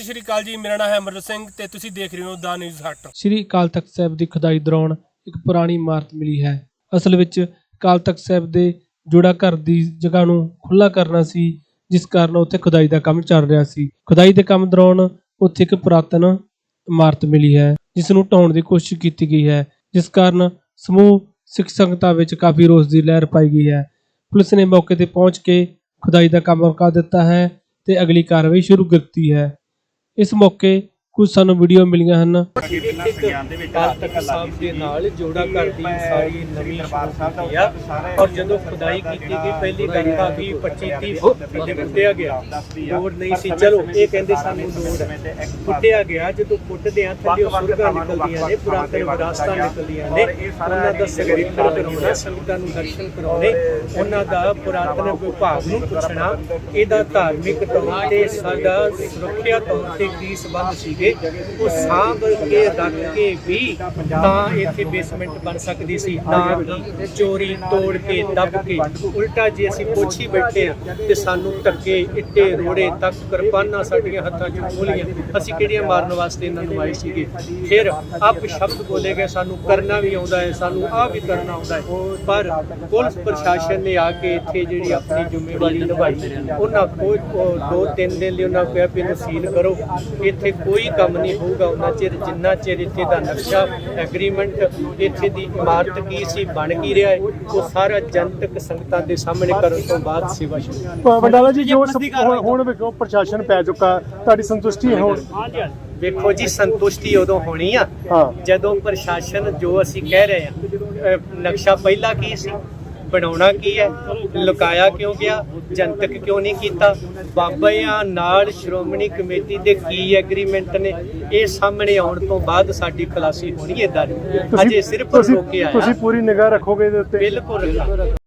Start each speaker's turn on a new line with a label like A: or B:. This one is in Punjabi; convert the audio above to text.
A: ਅਕਾਲ ਜੀ, ਮੇਰਾ ਨਾਮ ਹੈ ਅਮਰਜੀਤ ਸਿੰਘ ਤੇ ਤੁਸੀਂ ਦੇਖ ਰਹੇ ਹੋ ਦਾ ਨਿਊਜ਼ ਹੱਟ
B: ਸ੍ਰੀ ਅਕਾਲ ਤਖਤ ਸਾਹਿਬ ਦੀ ਖੁਦਾਈ ਦੌਰਾਨ ਇੱਕ ਪੁਰਾਣੀ ਇਮਾਰਤ ਮਿਲੀ ਹੈ। ਅਸਲ ਵਿੱਚ ਅਕਾਲ ਤਖਤ ਸਾਹਿਬ ਦੇ ਜੋੜਾ ਘਰ ਦੀ ਜਗ੍ਹਾ ਨੂੰ ਖੁੱਲਾ ਕਰਨਾ ਸੀ, ਜਿਸ ਕਾਰਨ ਉੱਥੇ ਖੁਦਾਈ ਦਾ ਕੰਮ ਚੱਲ ਰਿਹਾ ਸੀ। ਖੁਦਾਈ ਦੇ ਕੰਮ ਦੌਰਾਨ ਉੱਥੇ ਇੱਕ ਪੁਰਾਤਨ ਇਮਾਰਤ ਮਿਲੀ ਹੈ, ਜਿਸ ਨੂੰ ਢਾਉਣ ਦੀ ਕੋਸ਼ਿਸ਼ ਕੀਤੀ ਗਈ ਹੈ, ਜਿਸ ਕਾਰਨ ਸਮੂਹ ਸਿੱਖ ਸੰਗਤਾਂ ਵਿੱਚ ਕਾਫੀ ਰੋਸ ਦੀ ਲਹਿਰ ਪਾਈ ਗਈ ਹੈ। ਪੁਲਿਸ ਨੇ ਮੌਕੇ ਤੇ ਪਹੁੰਚ ਕੇ ਖੁਦਾਈ ਦਾ ਕੰਮ ਰੁਕਾ ਦਿੱਤਾ ਹੈ ਤੇ ਅਗਲੀ ਕਾਰਵਾਈ ਸ਼ੁਰੂ ਕੀਤੀ ਹੈ। ਇਸ ਮੌਕੇ ਕੁਝ ਸਾਨੂੰ ਵੀਡੀਓ ਮਿਲੀਆਂ ਹਨ।
C: ਕਾਲ ਤਖਤ ਸਾਹਿਬ ਦੇ ਨਾਲ ਜੋੜਾ ਘਰ ਦੀ ਸਾਰੀ ਨਵੀਂ ਸ਼ੁਰੂ ਕੀਤੀ ਆ। ਔਰ ਜਦੋਂ ਖੁਦਾਈ ਕੀਤੀ ਗਈ ਪਹਿਲੀ ਬੈਠਾ ਵੀ 25 30 ਫੁੱਟ ਤੇ ਪੁੱਟਿਆ ਗਿਆ। ਲੋੜ ਨਹੀਂ ਸੀ। ਚਲੋ ਇਹ ਕਹਿੰਦੇ ਸਾਨੂੰ ਲੋੜ ਹੈ ਪੁੱਟਿਆ ਗਿਆ ਜਦੋਂ ਪੁੱਟਦੇ ਆ ਥੱਲੇ ਸੁਰਗਾਂ ਨਿਕਲਦੀਆਂ ਨੇ ਪੁਰਾਤਨ ਵਿਰਾਸਤਾਂ ਨਿਕਲਦੀਆਂ ਨੇ। ਉਹਨਾਂ ਦਾ ਸੰਗਰੀਖਣ ਕਰਾਉਣਾ ਸੰਗਤਾਂ ਨੂੰ ਦਰਸ਼ਨ ਕਰਾਉਣੇ ਉਹਨਾਂ ਦਾ ਪੁਰਾਤਨ ਵਿਭਾਗ ਨੂੰ ਪੁੱਛਣਾ ਇਹਦਾ ਧਾਰਮਿਕ ਤੌਰ ਤੇ ਸਾਡਾ ਸੁਰੱਖਿਆ ਤੌਰ ਤੇ ਕੀ ਸੰਬੰਧ ਸੀਗੇ ਉਹ ਸਾਂਭ ਕੇ ਰੱਖ ਕੇ ਵੀ ਤਾਂ ਇੱਥੇ ਬੇਸਮੈਂਟ ਬਣ ਸਕਦੀ ਸੀ, ਨਾ ਚੋਰੀ ਤੋੜ ਕੇ ਦੱਬ ਕੇ। ਉਲਟਾ ਜੇ ਅਸੀਂ ਪੁੱਛੀ ਬੈਠੇ ਆ ਤੇ ਸਾਨੂੰ ਧੱਕੇ, ਇੱਟੇ, ਰੋੜੇ ਤੱਕ ਕਿਰਪਾਨਾਂ ਸਾਡੀਆਂ ਹੱਥਾਂ 'ਚ ਖੋਲੀਆਂ। ਅਸੀਂ ਕਿਹੜੀਆਂ ਮਾਰਨ ਵਾਸਤੇ ਇਹਨਾਂ ਨੂੰ ਆਏ ਸੀਗੇ? ਫਿਰ ਆਪ ਸ਼ਬਦ ਬੋਲੇ ਗਏ, ਸਾਨੂੰ ਕਰਨਾ ਵੀ ਆਉਂਦਾ ਹੈ, ਸਾਨੂੰ ਆਹ ਵੀ ਕਰਨਾ ਆਉਂਦਾ ਹੈ। ਪਰ ਪੁਲਿਸ ਪ੍ਰਸ਼ਾਸਨ ਨੇ ਆ ਕੇ ਇੱਥੇ ਜਿਹੜੀ ਆਪਣੀ ਜ਼ਿੰਮੇਵਾਰੀ ਨਿਭਾਈ, ਉਹਨਾਂ ਕੋਈ ਦੋ ਤਿੰਨ ਦਿਨ ਲਈ ਉਹਨਾਂ ਕਿਹਾ ਵੀ ਸੀਲ ਕਰੋ। ਇੱਥੇ ਕੋਈ ਕੰਮ ਨਹੀਂ ਹੋਊਗਾ ਉਹਨਾਂ ਚਿਰ ਜਿੰਨਾ ਚਿਰ ਇੱਥੇ ਦਾ ਨਕਸ਼ਾ ਐਗਰੀਮੈਂਟ ਇੱਥੇ ਦੀ ਇਮਾਰਤ ਕੀ ਸੀ ਬਣ ਕੀ ਰਿਹਾ ਹੈ ਉਹ ਸਾਰਾ ਜਨਤਕ ਸੰਗਤਾਂ ਦੇ ਸਾਹਮਣੇ ਕਰਨ ਤੋਂ ਬਾਅਦ ਸੇਵਾ ਸ਼ੁਰੂ
D: ਵੰਡਾਲਾ ਜੀ ਜੋ ਹੁਣ ਵੇਖੋ ਪ੍ਰਸ਼ਾਸਨ ਪੈ ਚੁੱਕਾ ਤੁਹਾਡੀ ਸੰਤੁਸ਼ਟੀ ਹੈ ਹੁਣ?
C: ਵੇਖੋ ਜੀ ਸੰਤੁਸ਼ਟੀ ਉਦੋਂ ਹੋਣੀ ਆ ਜਦੋਂ ਪ੍ਰਸ਼ਾਸਨ ਜੋ ਅਸੀਂ ਕਹਿ ਰਹੇ ਆ ਨਕਸ਼ਾ ਪਹਿਲਾਂ ਕੀ ਸੀ? ਬਣਾਉਣਾ ਕੀ ਹੈ? ਲੁਕਾਇਆ ਕਿਉਂ ਗਿਆ? ਜਨਤਕ ਕਿਉਂ ਨਹੀਂ ਕੀਤਾ? ਬਾਬਿਆਂ ਨਾਲ ਸ਼੍ਰੋਮਣੀ ਕਮੇਟੀ ਦੇ ਕੀ ਐਗਰੀਮੈਂਟ ਨੇ? ਇਹ ਸਾਹਮਣੇ ਆਉਣ ਤੋਂ ਬਾਅਦ ਸਾਡੀ ਖਲਾਸੀ ਹੋਣੀ ਨਹੀਂ। ਅਜੇ ਸਿਰਫ ਰੋਕੇ ਆਇਆ।
D: ਤੁਸੀਂ ਪੂਰੀ ਨਿਗਾਹ ਰੱਖੋਗੇ ਇਹਦੇ ਉੱਤੇ?
C: ਬਿਲਕੁਲ।